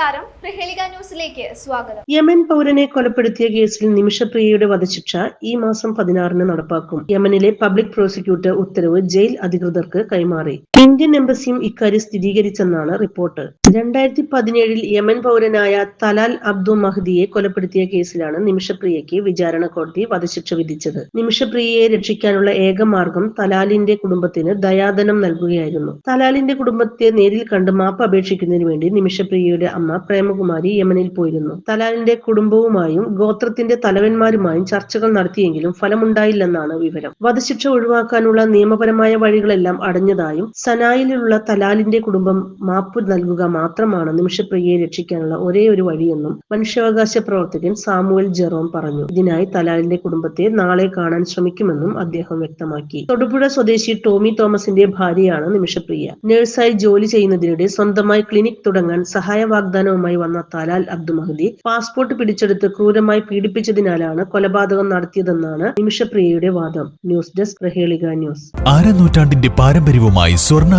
നമസ്കാരം. പ്രഹേളിക ന്യൂസിലേക്ക് സ്വാഗതം. യമൻ പൗരനെ കൊലപ്പെടുത്തിയ കേസിൽ നിമിഷപ്രിയയുടെ വധശിക്ഷ ഈ മാസം പതിനാറിന് നടപ്പാക്കും. യമനിലെ പബ്ലിക് പ്രോസിക്യൂട്ടർ ഉത്തരവ് ജയിൽ അധികൃതർക്ക് കൈമാറി. ഇന്ത്യൻ എംബസിയും ഇക്കാര്യം സ്ഥിരീകരിച്ചെന്നാണ് റിപ്പോർട്ട്. രണ്ടായിരത്തി പതിനേഴിൽ യമൻ പൗരനായ തലാൽ അബ്ദു മഹ്ദിയെ കൊലപ്പെടുത്തിയ കേസിലാണ് നിമിഷപ്രിയയ്ക്ക് വിചാരണ കോടതി വധശിക്ഷ വിധിച്ചത്. നിമിഷപ്രിയയെ രക്ഷിക്കാനുള്ള ഏക മാർഗം തലാലിന്റെ കുടുംബത്തിന് ദയാധനം നൽകുകയായിരുന്നു. തലാലിന്റെ കുടുംബത്തെ നേരിൽ കണ്ട് മാപ്പ് അപേക്ഷിക്കുന്നതിന് വേണ്ടി നിമിഷപ്രിയയുടെ അമ്മ പ്രേമകുമാരി യമനിൽ പോയിരുന്നു. തലാലിന്റെ കുടുംബവുമായും ഗോത്രത്തിന്റെ തലവന്മാരുമായും ചർച്ചകൾ നടത്തിയെങ്കിലും ഫലമുണ്ടായില്ലെന്നാണ് വിവരം. വധശിക്ഷ ഒഴിവാക്കാനുള്ള നിയമപരമായ വഴികളെല്ലാം അടഞ്ഞതായും സനായിലുള്ള തലാലിന്റെ കുടുംബം മാപ്പ് നൽകുക മാത്രമാണ് നിമിഷപ്രിയയെ രക്ഷിക്കാനുള്ള ഒരേ ഒരു വഴിയെന്നും മനുഷ്യാവകാശ പ്രവർത്തകൻ സാമുവൽ ജെറോം പറഞ്ഞു. ഇതിനായി തലാലിന്റെ കുടുംബത്തെ നാളെ കാണാൻ ശ്രമിക്കുമെന്നും അദ്ദേഹം വ്യക്തമാക്കി. തൊടുപുഴ സ്വദേശി ടോമി തോമസിന്റെ ഭാര്യയാണ് നിമിഷപ്രിയ. നഴ്സായി ജോലി ചെയ്യുന്നതിനിടെ സ്വന്തമായി ക്ലിനിക് തുടങ്ങാൻ സഹായ വാഗ്ദാനവുമായി വന്ന തലാൽ അബ്ദു മഹദി പാസ്പോർട്ട് പിടിച്ചെടുത്ത് ക്രൂരമായി പീഡിപ്പിച്ചതിനാലാണ് കൊലപാതകം നടത്തിയതെന്നാണ് നിമിഷപ്രിയയുടെ വാദം. News desk Prahelika news. ആരനൂറ്റാണ്ടിന്റെ പാരമ്പര്യവുമായി